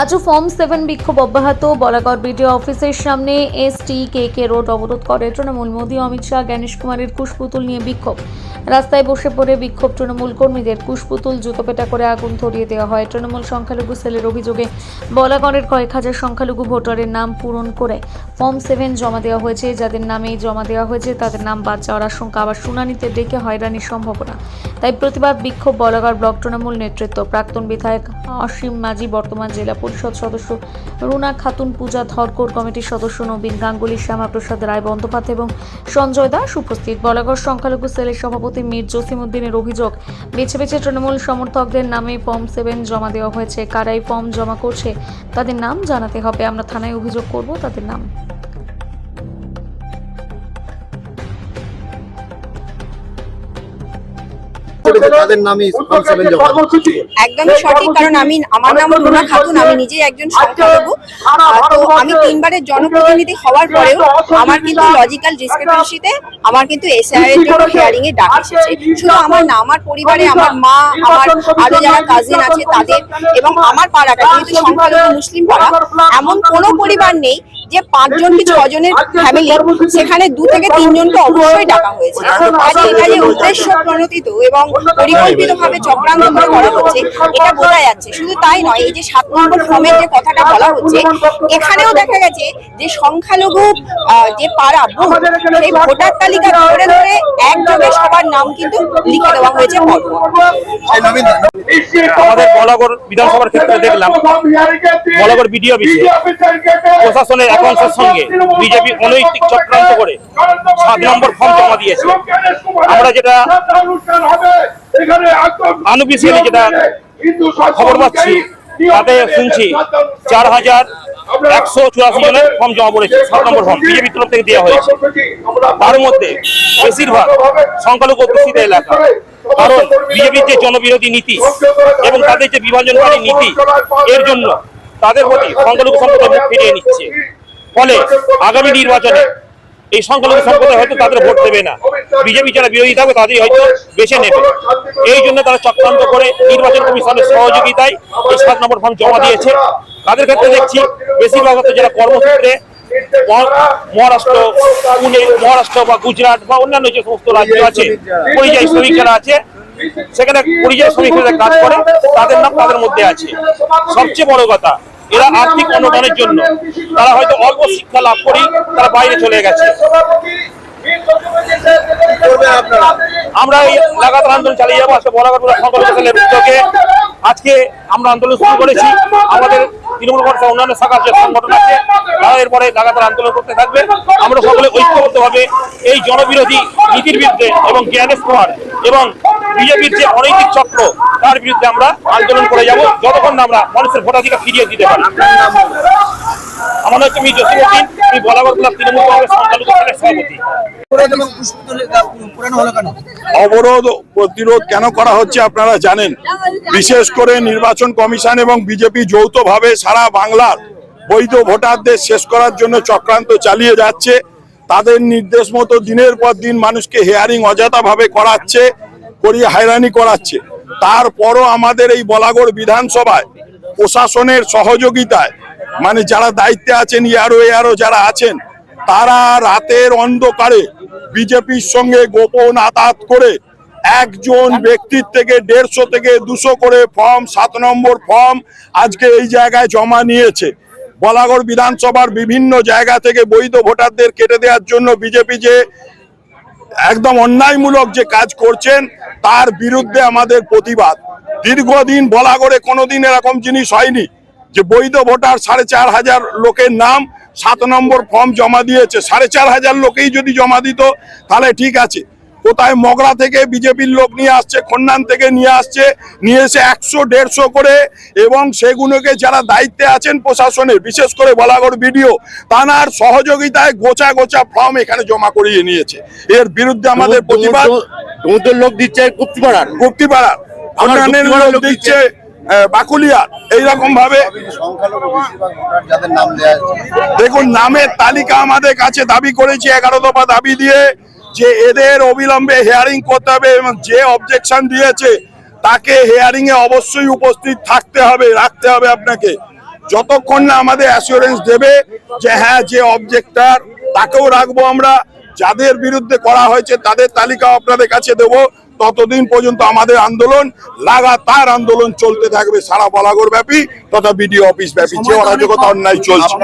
আজও form seven বিক্ষোভ অব্যাহত। বলাগড় বিডিও অফিসের সামনে এস কে কে রোড অবরোধ করে তৃণমূল। মোদী, অমিত শাহ, জ্ঞানেশ কুমারের কুশপুতুল নিয়ে বিক্ষোভ। রাস্তায় বসে পড়ে বিক্ষোভ তৃণমূল কর্মীদের। কুশপুতুল জুতোপেটা করে আগুন ধরিয়ে দেওয়া হয় তৃণমূল সংখ্যালঘু সেলের অভিযোগে। বলাগড়ের কয়েক হাজার সংখ্যালঘু ভোটারের নাম পূরণ করে ফর্ম সেভেন জমা দেওয়া হয়েছে। যাদের নামেই জমা দেওয়া হয়েছে, তাদের নাম বাদ যাওয়ার আশঙ্কা আবার শুনানিতে ডেকে হয়রানির সম্ভাবনা। তাই প্রতিবাদ বিক্ষোভ বলাগড় ব্লক তৃণমূল নেতৃত্ব। প্রাক্তন বিধায়ক অসীম মাঝি, বর্তমান জেলা পরিষদ সদস্য রুনা খাতুন, পূজা ধরকোর কমিটির সদস্য নবীন গাঙ্গুলি, শ্যামাপ্রসাদ রায় বন্দ্যোপাধ্যায় এবং সঞ্জয় দাস উপস্থিত। বলাগড় সংখ্যালঘু সেলের সভাপতি মীর জসিমুদ্দিনের অভিযোগ, বেছে বেছে তৃণমূল সমর্থকদের নামে ফর্ম সেভেন জমা দেওয়া হয়েছে। কারাই ফর্ম জমা করছে, তাদের নাম জানাতে হবে। আমরা থানায় অভিযোগ করব, তাদের নাম। তাদের নামই ফর্ম একদমই সঠিক কারণ আমি আমার নাম রুনা খাতুন আমি নিজেই একজন সংখ্যালঘু তো আমি তিনবারের জনপ্রতিনিধি হওয়ার পরেও আমার কিন্তু লজিক্যাল ডিসক্রিপেন্সিতে আমার কিন্তু এসআর এর জন্য হিয়ারিং এ ডাক এসেছে। শুধু আমার না আমার পরিবারে আমার মা আমার আরও যারা কাজিন আছে তাদের এবং আমার পাড়াটা যেহেতু সংখ্যালঘু মুসলিম পাড়া এমন কোনো পরিবার নেই যে পাঁচজন কি ছজনের ফ্যামিলি সেখানে দু থেকে তিনজনকে অবশ্যই ডাকা হয়েছে। কাজে এটা যে উদ্দেশ্য প্রণোদিত এবং পরিকল্পিতভাবে চক্রান্ত করে করা হচ্ছে। এটা বোঝা যাচ্ছে। শুধু তাই নয় এই যে সাত নম্বর ফর্মের যে কথাটা বলা হচ্ছে এখানেও দেখা গেছে যে সংখ্যালঘু আহ, যে পাড়া বুথ সেই ভোটার তালিকা ধরে ধরে একযোগে সবার নাম কিন্তু লিখে দেওয়া হয়েছে আমাদের বলাগড় বিধানসভার ক্ষেত্রে দেখলাম। অফিসে প্রশাসনের সঙ্গে বিজেপি অনৈতিক চক্রান্ত করে সাত নম্বর ফর্ম জমা দিয়েছে। আমরা যেটা আনুবিসিয়ালি যেটা খবর পাচ্ছি, তাতে শুনছি, চার হাজার একশো চুরাশি জনের ফর্ম জমা পড়েছে, সাত নম্বর ফর্ম বিজেপি তরফ থেকে দেওয়া হয়েছে। তার মধ্যে বেশিরভাগ সংখ্যালঘু অধ্যুষিত এলাকা। কারণ বিজেপির যে জনবিরোধী নীতি এবং তাদের যে বিভাজনকারী নীতি এর জন্য তাদের প্রতি সংখ্যালঘু সম্প্রদায় মুখ ফিরিয়ে নিচ্ছে। ফলে আগামী নির্বাচনে এই সংখ্যালঘু সম্প্রদায় হয়তো তাদের ভোট দেবে না। বিজেপি যারা বিরোধী থাকবে তাদের হয়তো বেছে নেবে। এই জন্য তারা চক্রান্ত করে নির্বাচন কমিশনের সহযোগিতায় এই সাত নম্বর ফর্ম জমা দিয়েছে। তাদের ক্ষেত্রে দেখছি বেশিরভাগ যারা কর্মসূত্রে মহারাষ্ট্র, পুনে, মহারাষ্ট্র বা গুজরাট বা অন্যান্য যে সমস্ত রাজ্য আছে, পরিযায়ী শ্রমিক যারা আছে, সেখানে পরিযায়ী শ্রমিকরা কাজ করে, তাদের নাম তাদের মধ্যে আছে। সবচেয়ে বড় কথা, এরা আর্থিক অনুদানের জন্য, তারা হয়তো অল্প শিক্ষা লাভ করেই তারা বাইরে চলে গেছে। আমরা এই লাগাতার আন্দোলন চালিয়ে যাব, আজকে বরাবর সংগঠন আজকে আমরা আন্দোলন শুরু করেছি। আমাদের তৃণমূল কংগ্রেসের অন্যান্য শাখার যে সংগঠন আছে, তারা এরপরে লাগাতার আন্দোলন করতে থাকবে। আমরা সকলে ঐক্যবদ্ধভাবে এই জনবিরোধী নীতির বিরুদ্ধে এবং জ্ঞানেশ কুমার এবং বিজেপির যে অনৈতিক চক্র, তার বিরুদ্ধে আমরা আন্দোলন করে যাব যতক্ষণ না আমরা মানুষের ভোটাধিকার ফিরিয়ে দিতে পারি। আমার হচ্ছে মি জসিমুদ্দিন আমি ব্লক তৃণমূল কংগ্রেস সংখ্যালঘু সভাপতি। অবরোধ প্রতিরোধ কেন করা হচ্ছে আপনারা জানেন। বিশেষ করে নির্বাচন কমিশন এবং বিজেপি যৌথভাবে সারা বাংলার বৈধ ভোটারদের শেষ করার জন্য চক্রান্ত চালিয়ে যাচ্ছে। তাদের নির্দেশ মতো দিনের পর দিন মানুষকে হেয়ারিং অযথাভাবে করাচ্ছে, করিয়ে হয়রানি করাচ্ছে। তারপরও আমাদের এই বলাগড় বিধানসভায় প্রশাসনের সহযোগিতায় মানে যারা দায়িত্বে আছেন ইয়ারো এয়ারো যারা আছেন, তারা রাতের অন্ধকারে বিজেপির সঙ্গে গোপন আতাত করে একজন ব্যক্তির থেকে দেড়শো থেকে দুশো করে ফর্ম, সাত নম্বর ফর্ম আজকে এই জায়গায় জমা নিয়েছে। বলাগড় বিধানসভার বিভিন্ন জায়গা থেকে বৈধ ভোটারদের কেটে দেওয়ার জন্য বিজেপি যে একদম অন্যায়মূলক যে কাজ করছেন, তার বিরুদ্ধে আমাদের প্রতিবাদ। দীর্ঘদিন বলা করে কোনোদিন এরকম জিনিস হয়নি। যে বৈধ ভোটার সাড়ে চার হাজার লোকের নাম সাত নম্বর ফর্ম জমা দিয়েছে সাড়ে চার হাজার লোকেই যদি জমা দিত তাহলে ঠিক আছে কোথায় মগরা থেকে বিজেপির লোক নিয়ে আসছে খন্নান থেকে নিয়ে আসছে নিয়ে এসে একশো দেড়শো করে এবং সেগুলোকে যারা দায়িত্বে আছেন প্রশাসনের বিশেষ করে বলাগড় বিডিও তানার সহযোগিতায় গোচা গোছা ফর্ম এখানে জমা করিয়ে নিয়েছে এর বিরুদ্ধে আমাদের প্রতিবাদ লোক দিচ্ছে গুপ্তিপাড়ার গুপ্তিপাড়ার দিচ্ছে বাকুলিয়ার এইরকম ভাবে দেখুন নামের তালিকা আমাদের কাছে দাবি করেছি এগারো দফা দাবি দিয়ে যে এদের অবিলম্বে হেয়ারিং করতে হবে এবং যে অবজেকশন দিয়েছে তাকে হেয়ারিং এ অবশ্যই উপস্থিত থাকতে হবে রাখতে হবে আপনাকে। যতক্ষণ না আমাদের অ্যাসিওরেন্স দেবে যে হ্যাঁ যে অবজেক্টার তাকেও রাখব আমরা। যাদের বিরুদ্ধে করা হয়েছে তাদের তালিকা আপনাদের কাছে দেবো। ততদিন পর্যন্ত আমাদের আন্দোলন লাগাতার আন্দোলন চলতে থাকবে সারা বলাগড় ব্যাপী তথা বিডিও অফিস ব্যাপী। যে অরাজকতা অন্যায় চলছে।